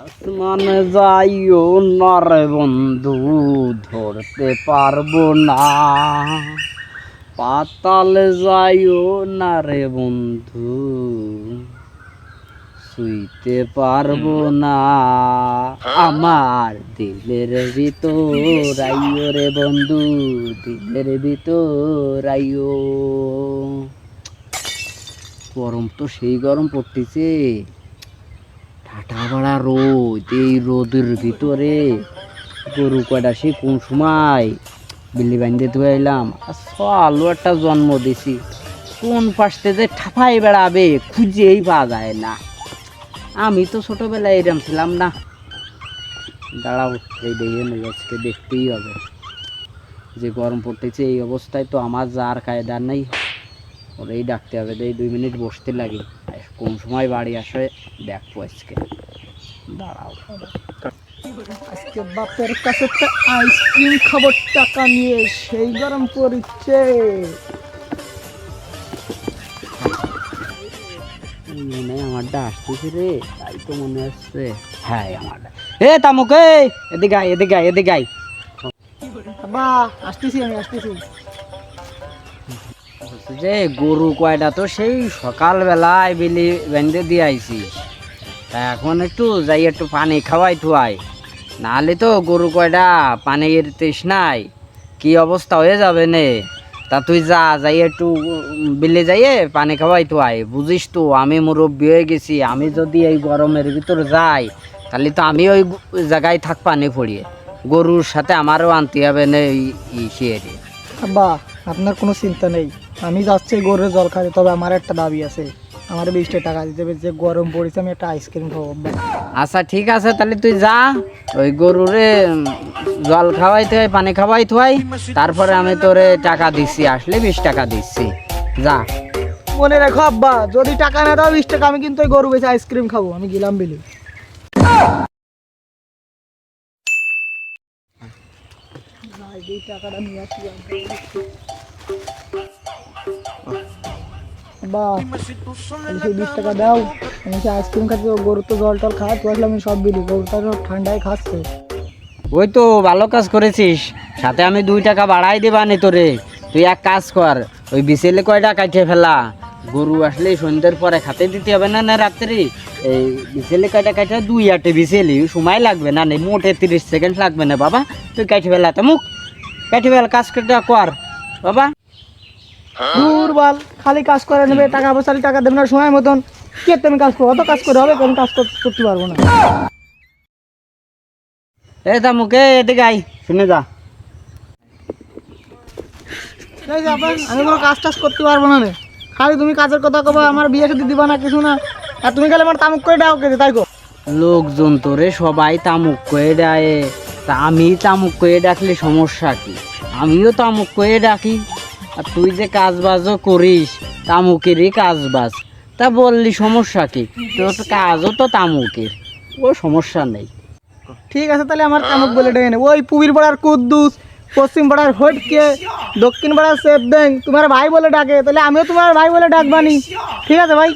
আসমানে যাইও না রে বন্ধু, ধরতে পারব না। পাতালে যাইও না রে বন্ধু, শুইতে পারব না। আমার দিলের ভিতর আইও রে বন্ধু, দিলের ভিতর আইও। গরম তো সেই গরম পড়তেছে। ঠাটা বাড়া রোদ, এই রোদের ভিতরে গরু কয়টা সে কোন সময় বিল্লি বান্ধে ধুয়ে এলাম আলু একটা জন্ম দিছি। কোন পাশতে যে ঠাপাই বেড়াবে খুঁজেই পাওয়া যায় না। আমি তো ছোটোবেলায় এরম ছিলাম না। দাঁড়াও, এই দেখে নেই, আজকে দেখতেই হবে। যে গরম পড়তেছে এই অবস্থায় তো আমার যার কায়দা নেই। ওরেই ডাকতে হবে এই দুই মিনিট বসতে লাগে। কোন সময় বাড়ি আসে দেখব আজকে। দাঁড়াও। আজকে বাপের কাছে তো আইসক্রিম খাবার টাকা নিয়ে সেই গরম পড়ছে। মনে আমারটা আসতেছে রে তাই তো মনে আসছে। হ্যাঁ আমারটা। এ তামুক এদিকে আয় এদিকে আয় এদিকে আয়। বা আসতেছি আমি আসতেছি। যে গরু কয়টা তো সেই সকালবেলায় বিলি বেঁধে দিয়ে আইছিস তা এখন একটু যাই, একটু পানি খাওয়াই থুয়াই। নাহলে তো গরু কয়টা পানির তৃষ্ণায় কি অবস্থা হয়ে যাবে নে? তা তুই যা, যাই একটু বিলে যাইয়ে পানি খাওয়াই থুয়াই। বুঝিস তো, আমি মুরব্বী হয়ে গেছি, আমি যদি এই গরমের ভিতর যাই, তাহলে তো আমি ওই জায়গায় থাক পানি পড়িয়ে গরুর সাথে আমারও আনতে হবে না ইসে বা আপনার কোনো চিন্তা নেই। আমি যাচ্ছি গরুর জল খাতে তবে আমার একটা দাবি আছে। আমার বিশটা টাকা দিতে হবে যে গরম পড়েছে আমি একটা আইসক্রিম খাব আচ্ছা ঠিক আছে তাহলে তুই যা ওই গরুরে জল খাওয়াইতে হয় পানি খাওয়াইতে হয় তারপরে আমি তোরে টাকা দিচ্ছি আসলে বিশ টাকা দিচ্ছি। যা। মনে রাখো আব্বা যদি টাকা না দাও বিশ টাকা আমি কিন্তু ওই গরু বেঁচে আইসক্রিম খাব আমি গেলাম বিলি। টাকাটা নিয়ে আসি বা সেই বিশ টাকা দাও। আমি সে আইসক্রিম খাচ্ছি, ও গরু তো জল টল খাওয়া তো আমি সব বিলি গরুটা তো ঠান্ডায় খাচ্ছে। ওই তো, ভালো কাজ করেছিস। সাথে আমি দুই টাকা বাড়াই দেবানি তোরে। তুই এক কাজ কর, ওই বিছেলে কয়টা কাটে ফেলা? গরু আসলে সন্ধ্যের পরে খাতে দিতে হবে না না রাত্রি? এই বিছেলে কয়টা কাটে দুই আটে বিছেলি সময় লাগবে না, নেই, মোটে তিরিশ সেকেন্ড লাগবে না, বাবা। তুই কাটে ফেলা তো মুখ। কাটে ফেলা, কাজ কর, বাবা। দুর্বল খালি কাজ করে নেবে টাকা পয়সা টাকা দেবে না সময় মতন। কে তুমি কাজ করো? অত কাজ করে হবে কোন কাজ করতে পারব না। এ তা মুখে এদিকে আই শুনে যা। এই যে আবার আমি কোনো কাজ টাজ করতে পারব না রে। খালি তুমি কাজের কথা কবা আমার বিয়ে সাথে দিবা না কিছু না। আর তুমি খালি আমার তামুক করে ডাও কেটে তাই গো লোকজন তোরে সবাই তামুক করে দেয়। তা আমি তামুক করে ডাকলে সমস্যা কি? আমিও তামুক করে ডাকি। আর তুই যে কাজ বাজও করিস, তামুকেরই কাজ বাজ তা বললি সমস্যা কি? তোর কাজও তো তামুকের। ও সমস্যা নেই। ঠিক আছে, তাহলে আমার তামুক বলে ডেকে নেব ওই পুবির পাড়ার কুদ্দুস, পশ্চিম পাড়ার হটকে দক্ষিণ পাড়ার সেফ ব্যাংক তোমার ভাই বলে ডাকে, তাহলে আমিও তোমার ভাই বলে ডাকবানি। ঠিক আছে, ভাই?